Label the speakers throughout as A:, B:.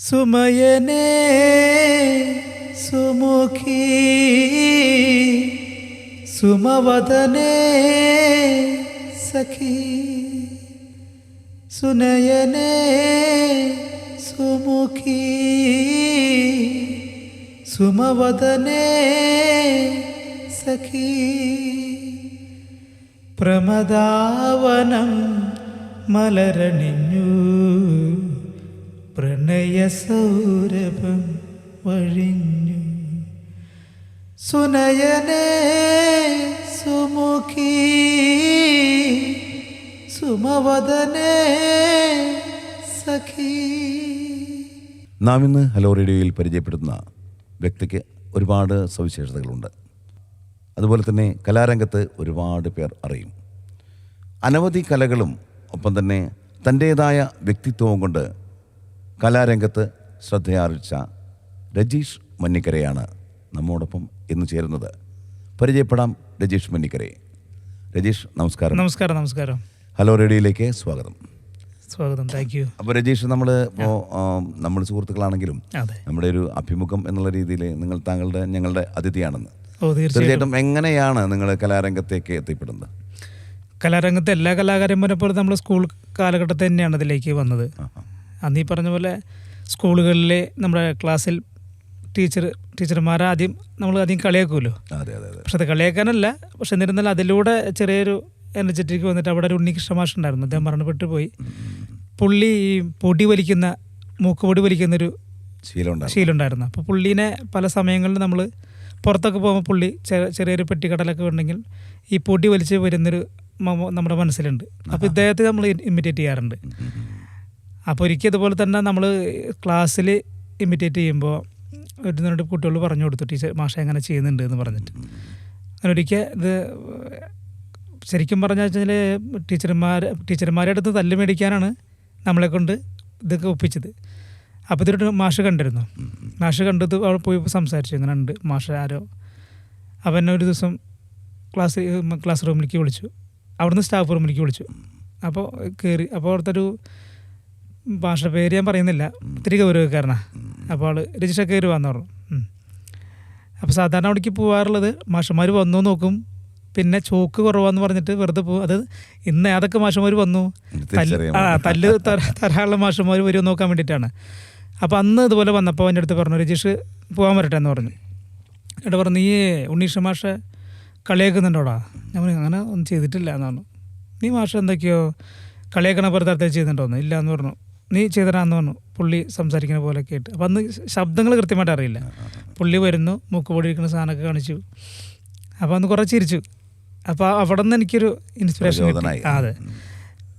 A: സുമയനേ സുമുഖി സുമവദനേ സഖി സുനയനേ സുമുഖി സുമവദനേ സഖി. പ്രമദാവനം മലരണിഞ്ഞു. പ്രണയ സൗരഭം വഴിഞ്ഞു. സുനയനേ സുമുഖി സുമവദനേ സഖി.
B: നാം ഇന്ന് ഹലോ റേഡിയോയിൽ പരിചയപ്പെടുത്തുന്ന വ്യക്തിക്ക് ഒരുപാട് സവിശേഷതകളുണ്ട്. അതുപോലെ തന്നെ കലാരംഗത്ത് ഒരുപാട് പേർ അറിയും. അനവധി കലകളും ഒപ്പം തന്നെ തന്റേതായ വ്യക്തിത്വവും കൊണ്ട് കലാരംഗത്ത് ശ്രദ്ധയാർജിച്ച രജീഷ് മന്നിക്കരയാണ് നമ്മോടൊപ്പം ഇന്ന് ചേരുന്നത്. പരിചയപ്പെടാം രജീഷ് മന്നിക്കരെ. രജീഷ് നമസ്കാരം.
A: നമസ്കാരം നമസ്കാരം.
B: ഹലോ റേഡിയോയിലേക്ക് സ്വാഗതം.
A: സ്വാഗതം താങ്ക് യു.
B: അപ്പോൾ രജീഷ് നമ്മൾ ഇപ്പോൾ നമ്മൾ സുഹൃത്തുക്കളാണെങ്കിലും നമ്മുടെ ഒരു അഭിമുഖം എന്നുള്ള രീതിയിൽ നിങ്ങൾ താങ്കളുടെ ഞങ്ങളുടെ അതിഥിയാണെന്ന്. തീർച്ചയായിട്ടും. എങ്ങനെയാണ് നിങ്ങൾ കലാരംഗത്തേക്ക് എത്തിപ്പെടുന്നത്?
A: കലാരംഗത്തെ എല്ലാ കലാകാരന്മാരെ പോലെ നമ്മൾ സ്കൂൾ കാലഘട്ടത്തിൽ തന്നെയാണ് ഇതിലേക്ക് വന്നത്. അന്ന് ഈ പറഞ്ഞ പോലെ സ്കൂളുകളിലെ നമ്മുടെ ക്ലാസ്സിൽ ടീച്ചർ ടീച്ചർമാരെ ആദ്യം നമ്മൾ ആദ്യം കളിയാക്കുമല്ലോ. പക്ഷെ അത് കളിയാക്കാനല്ല. പക്ഷെ എന്നിരുന്നാലും അതിലൂടെ ചെറിയൊരു എനർജറ്റിക് വന്നിട്ട് അവിടെ ഒരു ഉണ്ണികൃഷ്ണ മാഷ് ഉണ്ടായിരുന്നു. അദ്ദേഹം മരണപ്പെട്ടു പോയി. പുള്ളി ഈ പൊടി വലിക്കുന്ന മൂക്ക് പൊടി വലിക്കുന്നൊരു ശീലമുണ്ടായിരുന്നു. അപ്പോൾ പുള്ളീനെ പല സമയങ്ങളിൽ നമ്മൾ പുറത്തൊക്കെ പോകുമ്പോൾ പുള്ളി ചെറിയ ചെറിയൊരു പെട്ടിക്കടലൊക്കെ ഉണ്ടെങ്കിൽ ഈ പൊടി വലിച്ച് വരുന്നൊരു മമ- നമ്മുടെ മനസ്സിലുണ്ട്. അപ്പോൾ ഇദ്ദേഹത്തെ നമ്മൾ ഇമിറ്റേറ്റ് ചെയ്യാറുണ്ട്. അപ്പോൾ ഒരിക്കൽ ഇതുപോലെ തന്നെ നമ്മൾ ക്ലാസ്സിൽ ഇമിറ്റേറ്റ് ചെയ്യുമ്പോൾ ഒരു രണ്ട് കുട്ടികൾ പറഞ്ഞു കൊടുത്തു ടീച്ചർ മാഷ എങ്ങനെ ചെയ്യുന്നുണ്ട് എന്ന് പറഞ്ഞിട്ട്. അങ്ങനെ ഒരിക്കൽ ഇത് ശരിക്കും പറഞ്ഞു വെച്ചാൽ ടീച്ചർമാർ ടീച്ചർമാരുടെ അടുത്ത് തല്ല് മേടിക്കാനാണ് നമ്മളെ കൊണ്ട് ഇതൊക്കെ ഒപ്പിച്ചത്. അപ്പോൾ ഇതിലൊരു മാഷ് കണ്ടിരുന്നു. മാഷ് കണ്ടത് അവിടെ പോയി സംസാരിച്ചു ഇങ്ങനെ ഉണ്ട്? മാഷ് ആരോ? അപ്പോൾ എന്നെ ഒരു ദിവസം ക്ലാസ് ക്ലാസ് റൂമിലേക്ക് വിളിച്ചു. അവിടുന്ന് സ്റ്റാഫ് റൂമിലേക്ക് വിളിച്ചു. അപ്പോൾ കയറി അപ്പോൾ അവിടുത്തെ ഒരു ഭാഷ പേര് ഞാൻ പറയുന്നില്ല. ഒത്തിരി ഗൗരവക്കാരനാ. അപ്പോൾ ആൾ രജിസ്റ്റർ കയറി വന്നു പറഞ്ഞു അപ്പോൾ സാധാരണ അവിടേക്ക് പോകാറുള്ളത് മാഷന്മാർ വന്നു നോക്കും. പിന്നെ ചോക്ക് കുറവാന്ന് പറഞ്ഞിട്ട് വെറുതെ പോകും അത് ഇന്ന് ഏതൊക്കെ മാഷന്മാർ വന്നു? ആ തല്ല് തരാനുള്ള മാഷന്മാർ വരുമോ നോക്കാൻ വേണ്ടിയിട്ടാണ്. അപ്പോൾ അന്ന് ഇതുപോലെ വന്നപ്പോൾ എന്റെ അടുത്ത് പറഞ്ഞു രജീഷ് പോകാൻ വരട്ടെ എന്ന് പറഞ്ഞു. എന്നിട്ട് പറഞ്ഞു നീ ഉണ്ണീഷ മാഷ കളിയാക്കുന്നുണ്ടോടാ? ഞാൻ പറഞ്ഞു അങ്ങനെ ഒന്നും ചെയ്തിട്ടില്ല എന്ന് പറഞ്ഞു. നീ മാഷ എന്തൊക്കെയോ കളിയാക്കണ പുറത്തത്തെ ചെയ്യുന്നുണ്ടോന്ന് ഇല്ല എന്ന് പറഞ്ഞു. നീ ചെയ്തരാന്ന് പറഞ്ഞു. പുള്ളി സംസാരിക്കുന്ന പോലെ കേട്ട്. അപ്പം അന്ന് ശബ്ദങ്ങൾ കൃത്യമായിട്ട് അറിയില്ല. പുള്ളി വരുന്നു മൂക്ക് പൊടി ഇരിക്കുന്ന സാധനമൊക്കെ കാണിച്ചു. അപ്പോൾ അന്ന് കുറേ ചിരിച്ചു. അപ്പോൾ അവിടെ നിന്ന് എനിക്കൊരു ഇൻസ്പിറേഷൻ കിട്ടി. അതെ.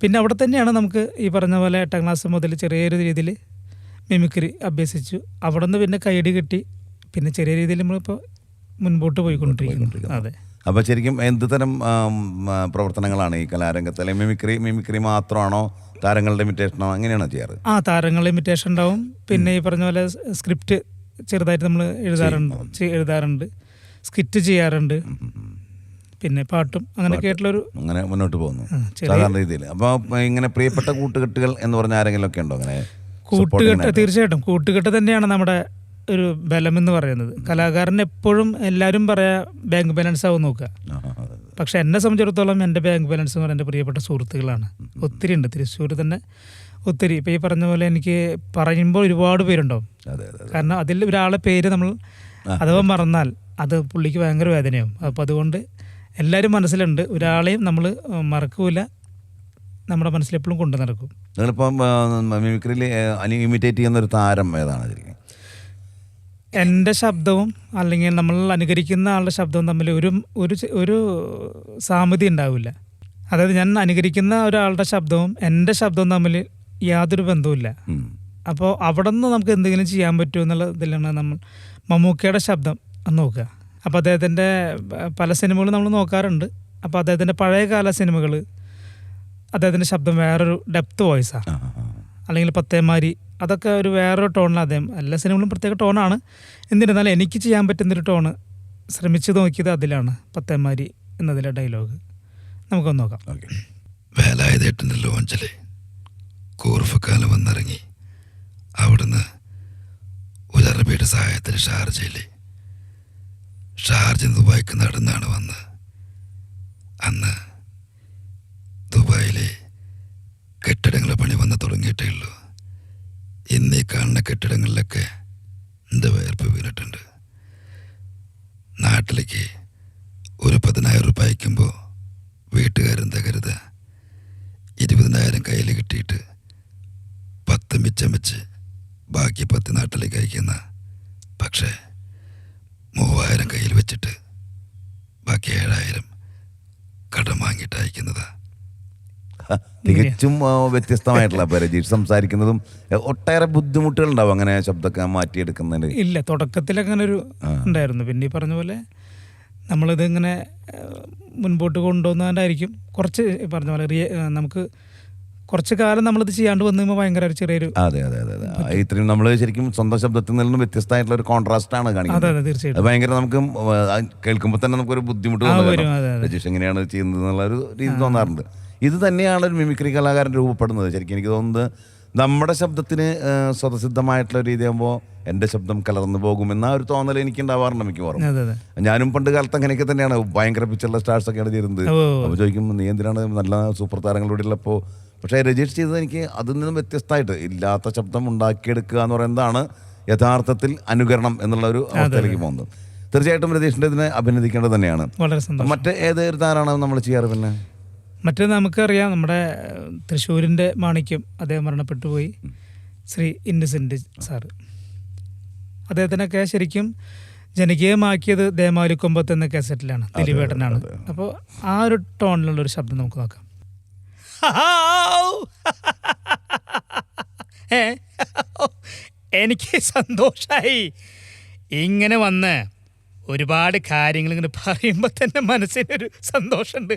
A: പിന്നെ അവിടെ തന്നെയാണ് നമുക്ക് ഈ പറഞ്ഞ പോലെ എട്ടാം ക്ലാസ് മുതൽ ചെറിയൊരു രീതിയിൽ മിമിക്രി അഭ്യസിച്ചു. അവിടെ നിന്ന് പിന്നെ കൈയടി കിട്ടി. പിന്നെ ചെറിയ രീതിയിൽ നമ്മളിപ്പോൾ മുൻപോട്ട് പോയിക്കൊണ്ടിരിക്കുന്നു. അതെ.
B: അപ്പോൾ ശരിക്കും എന്ത് തരം പ്രവർത്തനങ്ങളാണ് ഈ കലാരംഗത്ത്? അല്ലെങ്കിൽ മിമിക്രി മിമിക്രി മാത്രമാണോ താരങ്ങളുടെ ഇമിറ്റേഷനോ അങ്ങനെയാണോ ചെയ്യാറ്?
A: ആ താരങ്ങളുടെ ഇമിറ്റേഷൻ ഉണ്ടാവും. പിന്നെ ഈ പറഞ്ഞ പോലെ സ്ക്രിപ്റ്റ് ചെറുതായിട്ട് നമ്മൾ എഴുതാറുണ്ട്. എഴുതാറുണ്ട്. സ്കിറ്റ് ചെയ്യാറുണ്ട്. പിന്നെ പാട്ടും അങ്ങനെയൊക്കെ ആയിട്ടുള്ളൊരു
B: അങ്ങനെ മുന്നോട്ട് പോകുന്നു. സാധാരണ രീതിയിൽ. അപ്പോൾ ഇങ്ങനെ പ്രിയപ്പെട്ട കൂട്ടുകെട്ടുകൾ എന്ന് പറഞ്ഞ ആരെങ്കിലും ഒക്കെ ഉണ്ടോ? അങ്ങനെ
A: കൂട്ടുകെട്ട് തീർച്ചയായിട്ടും. കൂട്ടുകെട്ട് തന്നെയാണ് നമ്മുടെ ഒരു ബലം എന്ന് പറയുന്നത്. കലാകാരൻ എപ്പോഴും എല്ലാവരും പറയാ ബാങ്ക് ബാലൻസ് ആവും നോക്കുക. പക്ഷെ എന്നെ സംബന്ധിച്ചിടത്തോളം എന്റെ ബാങ്ക് ബാലൻസ് എന്ന് പറയുന്നത് എന്റെ പ്രിയപ്പെട്ട സുഹൃത്തുക്കളാണ്. ഒത്തിരി ഉണ്ട്. തൃശ്ശൂർ തന്നെ ഒത്തിരി. ഇപ്പോൾ ഈ പറഞ്ഞ പോലെ എനിക്ക് പറയുമ്പോൾ ഒരുപാട് പേരുണ്ടാവും കാരണം അതിൽ ഒരാളെ പേര് നമ്മൾ അഥവാ മറന്നാൽ അത് പുള്ളിക്ക് ഭയങ്കര വേദനയാവും. അപ്പോൾ അതുകൊണ്ട് എല്ലാവരും മനസ്സിലുണ്ട്. ഒരാളെയും നമ്മൾ മറക്കൂല. നമ്മുടെ മനസ്സിലെപ്പോഴും കൊണ്ടു നടക്കും
B: നിങ്ങളിപ്പം മിമിക്രിയിൽ ഇമിറ്റേറ്റ് ചെയ്യുന്ന ഒരു താരം ഏതാണ്
A: എന്റെ ശബ്ദവും അല്ലെങ്കിൽ നമ്മൾ അനുകരിക്കുന്ന ആളുടെ ശബ്ദവും തമ്മിൽ ഒരു ഒരു ഒരു സാമ്യത ഉണ്ടാവില്ല. അതായത് ഞാൻ അനുകരിക്കുന്ന ഒരാളുടെ ശബ്ദവും എന്റെ ശബ്ദവും തമ്മിൽ യാതൊരു ബന്ധവുമില്ല. അപ്പോൾ അവിടെ നിന്ന് നമുക്ക് എന്തെങ്കിലും ചെയ്യാൻ പറ്റുമോ എന്നുള്ള ഇതിലാണ് നമ്മൾ മമ്മൂക്കയുടെ ശബ്ദം എന്ന് നോക്കുക. അപ്പോൾ അദ്ദേഹത്തിന്റെ പല സിനിമകളും നമ്മൾ നോക്കാറുണ്ട്. അപ്പോൾ അദ്ദേഹത്തിന്റെ പഴയകാല സിനിമകൾ അദ്ദേഹത്തിന്റെ ശബ്ദം വേറൊരു ഡെപ്ത് വോയിസാണ്. അല്ലെങ്കിൽ പത്തേമാരി അതൊക്കെ ഒരു വേറൊരു ടോണിലാണ് അദ്ദേഹം. എല്ലാ സിനിമകളും പ്രത്യേക ടോണാണ്. എന്നിരുന്നാലും എനിക്ക് ചെയ്യാൻ പറ്റുന്നൊരു ടോണ് ശ്രമിച്ചു നോക്കിയത് അതിലാണ് പത്തേമാരി എന്നതിലെ ഡയലോഗ്. നമുക്കൊന്ന് നോക്കാം.
C: വേലായുധേട്ടന്റെ ലോഞ്ചിൽ കൂർഫക്കാലം വന്നിറങ്ങി അവിടുന്ന് സഹായത്തിൽ ഷാർജയിലെ ഷാർജ ദുബായ്ക്ക് നടന്നാണ് വന്ന് അന്ന്
B: തികച്ചും വ്യത്യസ്തമായിട്ടുള്ള പരിചയം രജീഷ് സംസാരിക്കുന്നതും ഒട്ടേറെ ബുദ്ധിമുട്ടുകൾ ഉണ്ടാവും അങ്ങനെ ശബ്ദമൊക്കെ മാറ്റിയെടുക്കുന്നതിന്.
A: ഇല്ല തുടക്കത്തിൽ അങ്ങനെ ഒരു ഉണ്ടായിരുന്നു. പിന്നെ ഈ പറഞ്ഞ പോലെ നമ്മളിത് ഇങ്ങനെ മുൻപോട്ട് കൊണ്ടുവന്നതായിരിക്കും കുറച്ച് പറഞ്ഞ പോലെ നമുക്ക് കുറച്ച് കാലം നമ്മളിത് ചെയ്യാണ്ട് വന്നു കഴിയുമ്പോൾ ഭയങ്കര ഒരു ചെറിയൊരു
B: അതെ അതെ അതെ അതെ. ഇത്രയും നമ്മൾ ശരിക്കും സ്വന്തം ശബ്ദത്തിൽ നിന്നും വ്യത്യസ്തമായിട്ടുള്ള ഒരു കോൺട്രാസ്റ്റ് ആണ് കാണിക്കുന്നത്.
A: അതെ
B: അത് ഭയങ്കര നമുക്ക് കേൾക്കുമ്പോൾ തന്നെ നമുക്കൊരു ബുദ്ധിമുട്ട്. രജീഷ് എങ്ങനെയാണ് ചെയ്യുന്നത് എന്നുള്ള ഒരു രീതി തോന്നാറുണ്ട്. ഇത് തന്നെയാണ് ഒരു മിമിക്രി കലാകാരൻ രൂപപ്പെടുന്നത്. ശരിക്കും എനിക്ക് തോന്നുന്നത് നമ്മുടെ ശബ്ദത്തിന് സ്വതസിദ്ധമായിട്ടുള്ള രീതിയാകുമ്പോൾ എന്റെ ശബ്ദം കലർന്നു പോകുമെന്ന ഒരു തോന്നൽ എനിക്ക് ഉണ്ടാവാറുണ്ട് മിക്കവാറും ഞാനും പണ്ട് കാലത്ത് അങ്ങനെയൊക്കെ തന്നെയാണ്. ഭയങ്കര പിച്ചുള്ള സ്റ്റാർസ് ഒക്കെയാണ് ചെയ്യുന്നത്
A: ഓ.
B: അപ്പോൾ ചോദിക്കും നീ എന്തിനാണ് നല്ല സൂപ്പർ താരങ്ങളുടെ ഉള്ളപ്പോൾ പക്ഷേ രജിസ്റ്റർ ചെയ്തത് എനിക്ക് അതിൽ നിന്നും വ്യത്യസ്തമായിട്ട് ഇല്ലാത്ത ശബ്ദം ഉണ്ടാക്കിയെടുക്കുക എന്ന് പറയുന്നതാണ് യഥാർത്ഥത്തിൽ അനുകരണം എന്നുള്ള ഒരു അവസ്ഥയിലേക്ക് പോകുന്നത്. തീർച്ചയായിട്ടും രതീഷിന്റെ ഇതിനെ അഭിനന്ദിക്കേണ്ടത് തന്നെയാണ്. മറ്റ് ഏത് ഒരു താരാണ് നമ്മൾ ചെയ്യാറ് പിന്നെ?
A: മറ്റേ നമുക്കറിയാം നമ്മുടെ തൃശ്ശൂരിന്റെ മാണിക്യം അദ്ദേഹം മരണപ്പെട്ടു പോയി. ശ്രീ ഇന്നസെന്റ് സാറ്. അദ്ദേഹത്തിനൊക്കെ ശരിക്കും ജനകീയമാക്കിയത് ദേമാലിക്കൊമ്പത്ത് എന്ന കാസറ്റിലാണ് ദിലീപേട്ടനാണ്. അപ്പോൾ ആ ഒരു ടോണിലുള്ള ഒരു ശബ്ദം നമുക്ക് നോക്കാം? എനിക്ക് സന്തോഷായി. ഇങ്ങനെ വന്ന് ഒരുപാട് കാര്യങ്ങൾ ഇങ്ങനെ പറയുമ്പോൾ തന്നെ മനസ്സിനൊരു സന്തോഷമുണ്ട്.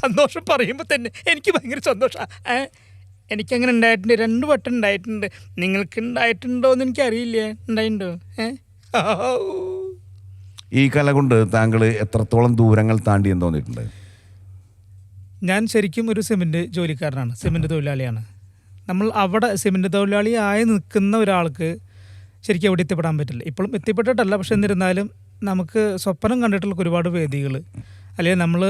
A: സന്തോഷം പറയുമ്പോൾ തന്നെ എനിക്ക് ഭയങ്കര സന്തോഷമാണ് എനിക്കങ്ങനെ ഉണ്ടായിട്ടുണ്ട് രണ്ട് വട്ടം ഉണ്ടായിട്ടുണ്ട്. നിങ്ങൾക്ക് ഉണ്ടായിട്ടുണ്ടോ എന്ന് എനിക്കറിയില്ല? ഉണ്ടായിട്ടുണ്ടോ.
B: ഈ കല കൊണ്ട് താങ്കൾ എത്രത്തോളം ദൂരങ്ങൾ താണ്ടി എന്ന് തോന്നിയിട്ടുണ്ട്?
A: ഞാൻ ശരിക്കും ഒരു സിമെന്റ് ജോലിക്കാരനാണ് സിമെന്റ് തൊഴിലാളിയാണ്. നമ്മൾ അവിടെ സിമെന്റ് തൊഴിലാളി ആയി നിൽക്കുന്ന ഒരാൾക്ക് ശരിക്കും എവിടെ എത്തിപ്പെടാൻ പറ്റില്ല. ഇപ്പോഴും എത്തിപ്പെട്ടിട്ടല്ല പക്ഷെ എന്നിരുന്നാലും നമുക്ക് സ്വപ്നം കണ്ടിട്ടുള്ള ഒരുപാട് വേദികൾ. അല്ലെങ്കിൽ നമ്മൾ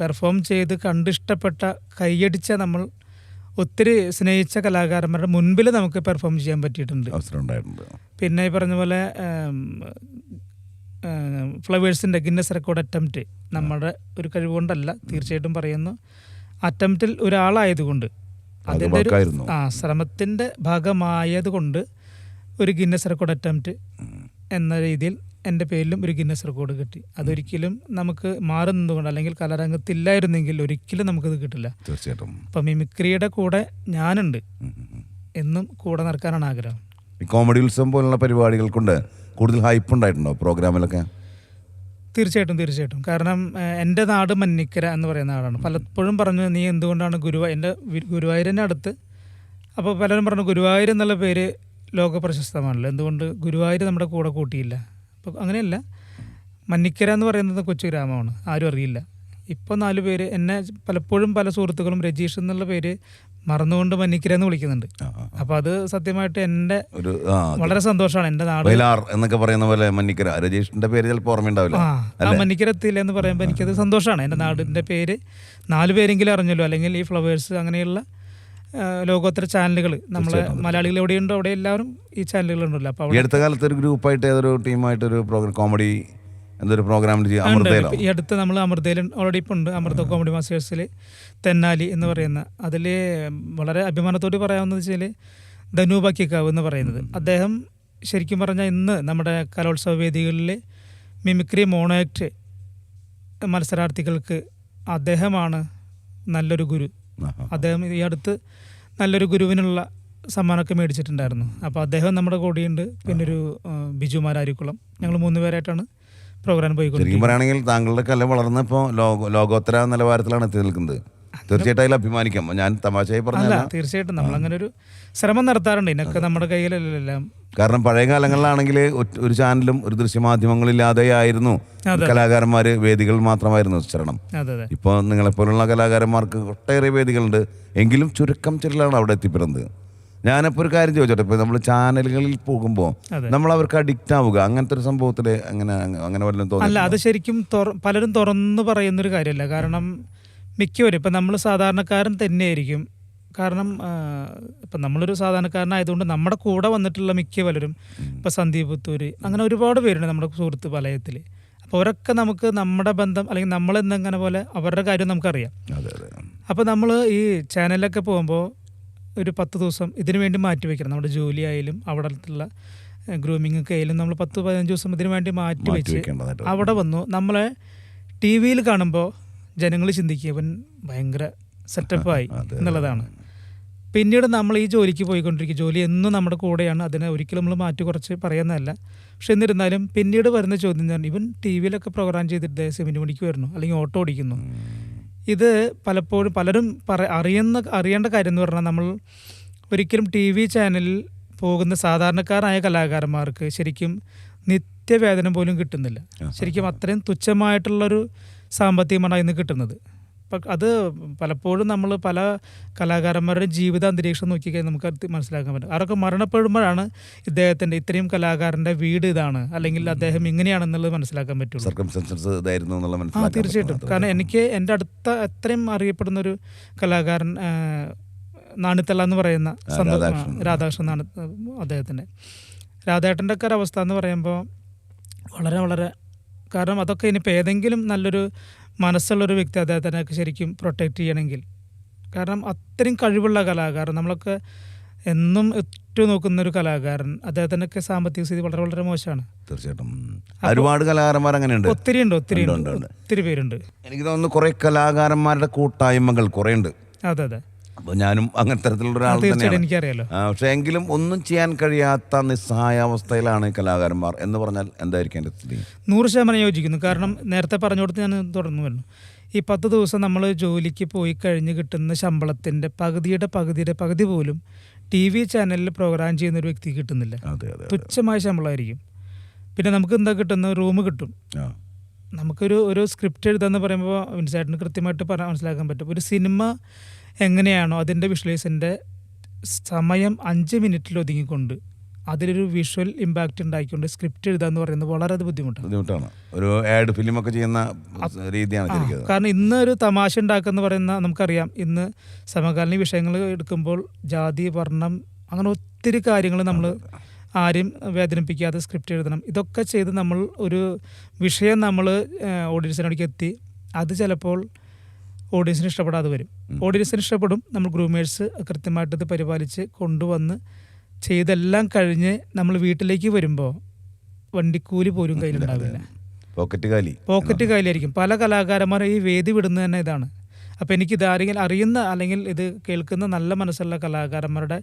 A: പെർഫോം ചെയ്ത് കണ്ടിഷ്ടപ്പെട്ട കൈയടിച്ച നമ്മൾ ഒത്തിരി സ്നേഹിച്ച കലാകാരന്മാരുടെ മുൻപിൽ നമുക്ക് പെർഫോം ചെയ്യാൻ പറ്റിയിട്ടുണ്ട്. പിന്നെ ഈ പറഞ്ഞ പോലെ ഫ്ലവേഴ്സിന്റെ ഗിന്നസ് റെക്കോർഡ് അറ്റംപ്റ്റ് നമ്മുടെ ഒരു കഴിവുകൊണ്ടല്ല തീർച്ചയായിട്ടും പറയുന്നു. അറ്റംപ്റ്റിൽ ഒരാളായതുകൊണ്ട് അതിന്റെ ഒരു ആ ശ്രമത്തിന്റെ ഭാഗമായതുകൊണ്ട് ഒരു ഗിന്നസ് റെക്കോർഡ് അറ്റംപ്റ്റ് എന്ന രീതിയിൽ എന്റെ പേരിലും ഒരു ഗിന്നസ് റെക്കോർഡ് കിട്ടി. അതൊരിക്കലും നമുക്ക് മാറുന്നതുകൊണ്ട് അല്ലെങ്കിൽ കലാരംഗത്തില്ലായിരുന്നെങ്കിൽ ഒരിക്കലും നമുക്കത് കിട്ടില്ല.
B: തീർച്ചയായിട്ടും.
A: അപ്പം മിമിക്രിയുടെ കൂടെ ഞാനുണ്ട്. എന്നും കൂടെ നടക്കാനാണ് ആഗ്രഹം.
B: ഈ കോമഡി ഉത്സവം പോലുള്ള പരിപാടികൾ കൊണ്ട് കൂടുതൽ ഹൈപ്പ് ഉണ്ടായിട്ടുണ്ടോ പ്രോഗ്രാമിലൊക്കെ?
A: തീർച്ചയായിട്ടും തീർച്ചയായിട്ടും. കാരണം എന്റെ നാട് മന്നിക്കര എന്ന് പറയുന്ന നാടാണ് പലപ്പോഴും പറഞ്ഞു നീ എന്തുകൊണ്ടാണ് ഗുരുവായൂർ എന്റെ ഗുരുവായൂരിന്റെ അടുത്ത്. അപ്പോൾ പലരും പറഞ്ഞു ഗുരുവായൂർ എന്നുള്ള പേര് ലോക പ്രശസ്തമാണല്ലോ എന്തുകൊണ്ട് ഗുരുവായൂർ നമ്മുടെ കൂടെ കൂട്ടിയില്ല? അപ്പോൾ അങ്ങനെയല്ല. മന്നിക്കര എന്ന് പറയുന്നത് കൊച്ചു ഗ്രാമമാണ്. ആരും അറിയില്ല. ഇപ്പോൾ നാല് പേര് എന്നെ പലപ്പോഴും പല സുഹൃത്തുക്കളും രജീഷ് എന്നുള്ള പേര് മറന്നുകൊണ്ട് മന്നിക്കര എന്ന് വിളിക്കുന്നുണ്ട്. അപ്പോൾ അത് സത്യമായിട്ട് എന്റെ
B: ഒരു ആ
A: വളരെ സന്തോഷമാണ്. എന്റെ നാട്
B: വയലാർ എന്നൊക്കെ പറയുന്ന പോലെ മന്നിക്കര. രജീഷിന്റെ പേര് ചിലപ്പോൾ ഓർമ്മയുണ്ടാവില്ല.
A: ആ മന്നിക്കര എത്തിയില്ല എന്ന് പറയുമ്പോൾ എനിക്കത് സന്തോഷമാണ്. എന്റെ നാടിന്റെ പേര് നാല് പേരെങ്കിലും അറിഞ്ഞല്ലോ. അല്ലെങ്കിൽ ഈ ഫ്ലവേഴ്സ് അങ്ങനെയുള്ള ലോകോത്തര ചാനലുകൾ നമ്മളെ മലയാളികൾ എവിടെയുണ്ടോ അവിടെ എല്ലാവരും ഈ ചാനലുകൾ
B: ഉണ്ടല്ലോ
A: അപ്പൊ
B: അടുത്ത കാലത്ത് ഒരു ഗ്രൂപ്പായിട്ട് ഏതൊരു ടീമായിട്ടൊരു പ്രോഗ്രാം കോമഡി എന്തൊരു അമൃതയിലോ
A: ഈ അടുത്ത് നമ്മൾ അമൃതയിൽ ഓൾറെഡി ഇപ്പോൾ ഉണ്ട്. അമൃത കോമഡി മാസ്റ്റേഴ്സിൽ തെന്നാലി എന്ന് പറയുന്ന. അതിൽ വളരെ അഭിമാനത്തോട് പറയാവുന്നത് വെച്ചാൽ ധനൂബാക്കിക്കാവ് എന്ന് പറയുന്നത്. അദ്ദേഹം ശരിക്കും പറഞ്ഞാൽ ഇന്ന് നമ്മുടെ കലോത്സവ വേദികളിൽ മിമിക്രി മോണോ ആക്ട് മത്സരാർത്ഥികൾക്ക് അദ്ദേഹമാണ് നല്ലൊരു ഗുരു. അദ്ദേഹം ഈ അടുത്ത് നല്ലൊരു ഗുരുവിനുള്ള സമ്മാനമൊക്കെ മേടിച്ചിട്ടുണ്ടായിരുന്നു. അപ്പോൾ അദ്ദേഹം നമ്മുടെ കൂടെയുണ്ട്. പിന്നെ ഒരു ആ, ബിജു മാരാരിക്കുളം. ഞങ്ങൾ മൂന്ന് പേരായിട്ടാണ് പ്രോഗ്രാം പോയിക്കൊണ്ടിരിക്കുന്നത്.
B: പറയുകയാണെങ്കിൽ താങ്കളുടെ കല വളർന്നപ്പോൾ ലോക ലോകോത്തര നിലവാരത്തിലാണ് എത്തി നിൽക്കുന്നത്. തീർച്ചയായിട്ടും അതിൽ അഭിമാനിക്കാം. ഞാൻ തമാശയായി പറഞ്ഞല്ല
A: തീർച്ചയായിട്ടും നമ്മൾ അങ്ങനെ ഒരു ശ്രമം നടത്താറുണ്ട്. ഇതിനൊക്കെ നമ്മുടെ കയ്യിലെല്ലാം
B: കാരണം പഴയ കാലങ്ങളിലാണെങ്കിൽ ഒരു ചാനലും ഒരു ദൃശ്യമാധ്യമങ്ങളില്ലാതെ ആയിരുന്നു കലാകാരന്മാർ വേദികൾ മാത്രമായിരുന്നു ശരണം
A: ഇപ്പൊ നിങ്ങളെ
B: ഇപ്പോൾ നിങ്ങളെപ്പോലുള്ള കലാകാരന്മാർക്ക് ഒട്ടേറെ വേദികളുണ്ട്. എങ്കിലും ചുരുക്കം ചിലരാണ് അവിടെ എത്തിപ്പെടുന്നത്. ഞാനിപ്പോൾ ഒരു കാര്യം ചോദിച്ചോട്ടെ. ഇപ്പോൾ നമ്മൾ ചാനലുകളിൽ പോകുമ്പോൾ നമ്മൾ അവർക്ക് അഡിക്റ്റ് ആവുക. അങ്ങനത്തെ ഒരു സംഭവത്തിൽ അങ്ങനെ അങ്ങനെ വല്ലതും
A: അല്ല അത് ശരിക്കും പലരും പറയുന്ന പറയുന്നൊരു കാര്യമല്ല. കാരണം മിക്കവരും ഇപ്പം നമ്മൾ സാധാരണക്കാരൻ തന്നെയായിരിക്കും. കാരണം ഇപ്പം നമ്മളൊരു സാധാരണക്കാരനായതുകൊണ്ട് നമ്മുടെ കൂടെ വന്നിട്ടുള്ള മിക്ക പലരും ഇപ്പം സന്ദീപ് പുത്തൂര് അങ്ങനെ ഒരുപാട് പേരുണ്ട് നമ്മുടെ സുഹൃത്ത് വലയത്തിൽ. അപ്പോൾ അവരൊക്കെ നമുക്ക് നമ്മുടെ ബന്ധം അല്ലെങ്കിൽ നമ്മൾ എന്നെങ്ങനെ പോലെ അവരുടെ കാര്യം നമുക്കറിയാം. അപ്പോൾ നമ്മൾ ഈ ചാനലിലൊക്കെ പോകുമ്പോൾ ഒരു പത്ത് ദിവസം ഇതിനു വേണ്ടി മാറ്റി വെക്കണം. നമ്മുടെ ജോലി ആയാലും അവിടത്തുള്ള ഗ്രൂമിംഗ് ഒക്കെ ആയാലും നമ്മൾ പത്ത് പതിനഞ്ച് ദിവസം ഇതിനു വേണ്ടി മാറ്റി വെച്ച് അവിടെ വന്നു. നമ്മളെ ടി വിയിൽ കാണുമ്പോൾ ജനങ്ങൾ ചിന്തിക്കുക ഇവൻ ഭയങ്കര സെറ്റപ്പായി. എന്നുള്ളതാണ്. പിന്നീട് നമ്മൾ ഈ ജോലിക്ക് പോയിക്കൊണ്ടിരിക്കും. ജോലി എന്നും നമ്മുടെ കൂടെയാണ്. അതിനെ ഒരിക്കലും നമ്മൾ മാറ്റി കുറച്ച് പറയുന്നതല്ല. പക്ഷെ എന്നിരുന്നാലും പിന്നീട് വരുന്ന ചോദ്യം ഞാൻ ഇവൻ ടി വിയിലൊക്കെ പ്രോഗ്രാം ചെയ്തിട്ട് സെമിനി മണിക്ക് വരുന്നു അല്ലെങ്കിൽ ഓട്ടോ ഓടിക്കുന്നു. ഇത് പലപ്പോഴും പലരും പറ അറിയുന്ന അറിയേണ്ട കാര്യം എന്ന് പറഞ്ഞാൽ നമ്മൾ ഒരിക്കലും ടി വി ചാനലിൽ പോകുന്ന സാധാരണക്കാരായ കലാകാരന്മാർക്ക് ശരിക്കും നിത്യവേതനം പോലും കിട്ടുന്നില്ല. ശരിക്കും അത്രയും തുച്ഛമായിട്ടുള്ളൊരു സാമ്പത്തികമാണ് ഇന്ന് കിട്ടുന്നത്. അത് പലപ്പോഴും നമ്മൾ പല കലാകാരന്മാരുടെ ജീവിത അന്തരീക്ഷം നോക്കിക്കഴിഞ്ഞാൽ നമുക്ക് അത് മനസ്സിലാക്കാൻ പറ്റും. അവരൊക്കെ മരണപ്പെടുമ്പോഴാണ് ഇദ്ദേഹത്തിന്റെ ഇത്രയും കലാകാരന്റെ വീട് ഇതാണ്. അല്ലെങ്കിൽ അദ്ദേഹം ഇങ്ങനെയാണെന്നുള്ളത് മനസ്സിലാക്കാൻ
B: പറ്റും
A: ആ തീർച്ചയായിട്ടും. കാരണം എനിക്ക് എന്റെ അടുത്ത അത്രയും അറിയപ്പെടുന്ന ഒരു കലാകാരൻ നാണിത്തല എന്ന് പറയുന്ന
B: രാധാകൃഷ്ണൻ.
A: നാണി അദ്ദേഹത്തിന്റെ രാധേട്ടന്റെ ഒക്കെ ഒരവസ്ഥ എന്ന് പറയുമ്പോൾ വളരെ വളരെ കാരണം അതൊക്കെ ഇനിയിപ്പോൾ ഏതെങ്കിലും നല്ലൊരു മനസ്സുള്ളൊരു വ്യക്തി അദ്ദേഹത്തിനൊക്കെ ശരിക്കും പ്രൊട്ടക്റ്റ് ചെയ്യണമെങ്കിൽ. കാരണം അത്രയും കഴിവുള്ള കലാകാരൻ നമ്മളൊക്കെ എന്നും ഏറ്റവും നോക്കുന്ന ഒരു കലാകാരൻ അദ്ദേഹത്തിനൊക്കെ സാമ്പത്തിക സ്ഥിതി വളരെ വളരെ മോശമാണ്.
B: തീർച്ചയായിട്ടും. ഒരുപാട് കലാകാരന്മാർ അങ്ങനെയുണ്ട്.
A: ഒത്തിരി ഉണ്ട് ഒത്തിരി
B: ഉണ്ട്.
A: ഒത്തിരി പേരുണ്ട്.
B: എനിക്ക് തോന്നുന്നു കുറെ കലാകാരന്മാരുടെ കൂട്ടായ്മകൾ കുറെ ഉണ്ട്
A: അതെ അതെ.
B: അപ്പോൾ ഞാനും അങ്ങനെ തരത്തിലുള്ള ഒരാൾ തന്നെയാണ്.
A: എനിക്കറിയാലോ.
B: ആ, എങ്കിലും ഒന്നും ചെയ്യാൻ കഴിയാത്ത നിസ്സഹായാവസ്ഥയിലാണ് കലാകാരന്മാർ എന്ന് പറഞ്ഞാൽ എന്തായിരിക്കും എന്റെ സ്ഥിതി?
A: നൂറ് ശതമാനം യോജിക്കുന്നു. കാരണം നേരത്തെ പറഞ്ഞു കൊടുത്ത് ഞാൻ തുടർന്നു വരുന്നു ഈ പത്ത് ദിവസം നമ്മൾ ജോലിക്ക് പോയി കഴിഞ്ഞ് കിട്ടുന്ന ശമ്പളത്തിന്റെ പകുതിയുടെ പകുതിയുടെ പകുതി പോലും ടി വി ചാനലിൽ പ്രോഗ്രാം ചെയ്യുന്ന ഒരു വ്യക്തി കിട്ടുന്നില്ല. തുച്ഛമായ ശമ്പളമായിരിക്കും. പിന്നെ നമുക്ക് എന്താ കിട്ടുന്ന? റൂം കിട്ടും. നമുക്കൊരു ഒരു സ്ക്രിപ്റ്റ് എഴുതാന്ന് പറയുമ്പോൾ വിൻസേട്ടന് കൃത്യമായിട്ട് പറയാൻ മനസ്സിലാക്കാൻ പറ്റും. ഒരു സിനിമ എങ്ങനെയാണോ അതിന്റെ വിഷ്വലൈസിന്റെ സമയം അഞ്ച് മിനിറ്റിൽ ഒതുങ്ങിക്കൊണ്ട് അതിലൊരു വിഷ്വൽ ഇമ്പാക്റ്റ് ഉണ്ടാക്കിക്കൊണ്ട് സ്ക്രിപ്റ്റ് എഴുതുക എന്ന് പറയുന്നത് വളരെ ബുദ്ധിമുട്ടാണ്.
B: ബുദ്ധിമുട്ടാണ്. ഒരു ആഡ് ഫിലിം ഒക്കെ ചെയ്യുന്ന രീതിയാണ്
A: കാരണം ഇന്ന് ഒരു തമാശ ഉണ്ടാക്കുന്ന പറയുന്ന നമുക്കറിയാം ഇന്ന് സമകാലീന വിഷയങ്ങൾ എടുക്കുമ്പോൾ ജാതി വർണം അങ്ങനെ ഒത്തിരി കാര്യങ്ങൾ നമ്മൾ ആരും വേദനിപ്പിക്കാതെ സ്ക്രിപ്റ്റ് എഴുതണം. ഇതൊക്കെ ചെയ്ത് നമ്മൾ ഒരു വിഷയം നമ്മൾ ഓഡിയൻസിനോടേക്ക് എത്തി. അത് ചിലപ്പോൾ ഓഡിയൻസിന് ഇഷ്ടപ്പെടാതെ വരും. ഓഡിയൻസിന് ഇഷ്ടപ്പെടും. നമ്മൾ ഗ്രൂമേഴ്സ് കൃത്യമായിട്ട് ഇത് പരിപാലിച്ച് കൊണ്ടുവന്ന് ചെയ്തെല്ലാം കഴിഞ്ഞ് നമ്മൾ വീട്ടിലേക്ക് വരുമ്പോൾ വണ്ടിക്കൂലി പോലും കയ്യിലുണ്ടാവില്ല.
B: പോക്കറ്റ് കാലി.
A: പോക്കറ്റ് കാലിയായിരിക്കും. പല കലാകാരന്മാരും ഈ വേദി വിടുന്നത് തന്നെ ഇതാണ്. അപ്പോൾ എനിക്ക് ഇത് ആരെങ്കിലും അറിയുന്ന അല്ലെങ്കിൽ ഇത് കേൾക്കുന്ന നല്ല മനസ്സുള്ള കലാകാരന്മാരുടെ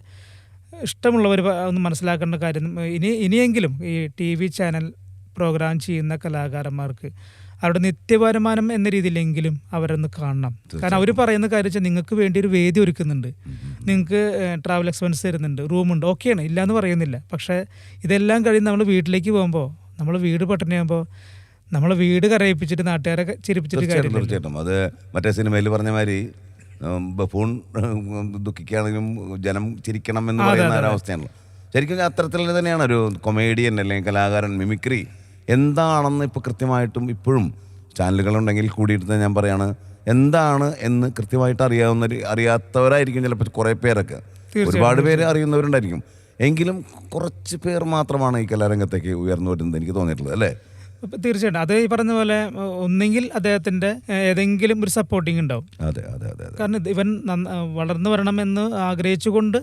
A: ഇഷ്ടമുള്ളവർ ഒന്ന് മനസ്സിലാക്കേണ്ട കാര്യം ഇനി ഇനിയെങ്കിലും ഈ ടി വി ചാനൽ പ്രോഗ്രാം ചെയ്യുന്ന കലാകാരന്മാർക്ക് അവരുടെ നിത്യവരുമാനം എന്ന രീതിയിലെങ്കിലും അവരൊന്ന് കാണണം. കാരണം അവർ പറയുന്ന കാര്യം വെച്ചാൽ നിങ്ങൾക്ക് വേണ്ടി ഒരു വേദി ഒരുക്കുന്നുണ്ട്. നിങ്ങൾക്ക് ട്രാവൽ എക്സ്പെൻസ് തരുന്നുണ്ട്. റൂമുണ്ട്. ഓക്കെയാണ്. ഇല്ലയെന്ന് പറയുന്നില്ല. പക്ഷേ ഇതെല്ലാം കഴിഞ്ഞ് നമ്മൾ വീട്ടിലേക്ക് പോകുമ്പോൾ നമ്മൾ വീട് പട്ടണിയാകുമ്പോൾ നമ്മളെ വീട് കരയിപ്പിച്ചിട്ട് നാട്ടുകാരെ ചിരിപ്പിച്ചിട്ട്
B: തീർച്ചയായിട്ടും
A: കാര്യമില്ല
B: തീർച്ചയായിട്ടും. അത് മറ്റേ സിനിമയിൽ പറഞ്ഞ മാതിരി ബഫൂൺ ദുഃഖിക്കുകയാണെങ്കിലും ജനം ചിരിക്കണം എന്ന് പറയുന്ന ഒരവസ്ഥയാണല്ലോ. ശരിക്കും അത്തരത്തിൽ തന്നെയാണ് ഒരു കൊമേഡിയൻ അല്ലെങ്കിൽ കലാകാരൻ മിമിക്രി എന്താണെന്ന് ഇപ്പോൾ കൃത്യമായിട്ടും ഇപ്പോഴും ചാനലുകളുണ്ടെങ്കിൽ കൂടിയിട്ട് ഞാൻ പറയാണ് എന്താണ് എന്ന് കൃത്യമായിട്ട് അറിയാവുന്ന അറിയാത്തവരായിരിക്കും ചിലപ്പോൾ കുറേ പേരൊക്കെ. ഒരുപാട് പേര് അറിയുന്നവരുണ്ടായിരിക്കും. എങ്കിലും കുറച്ച് പേർ മാത്രമാണ് ഈ കലാരംഗത്തേക്ക് ഉയർന്നു വരുന്നത് എനിക്ക് തോന്നിയിട്ടുള്ളത് അല്ലേ?
A: തീർച്ചയായിട്ടും. അത് ഈ പറഞ്ഞ പോലെ ഒന്നെങ്കിൽ അദ്ദേഹത്തിന്റെ ഏതെങ്കിലും ഒരു സപ്പോർട്ടിങ് ഉണ്ടാവും.
B: അതെ അതെ അതെ
A: കാരണം ഇവൻ വളർന്നു വരണമെന്ന് ആഗ്രഹിച്ചുകൊണ്ട്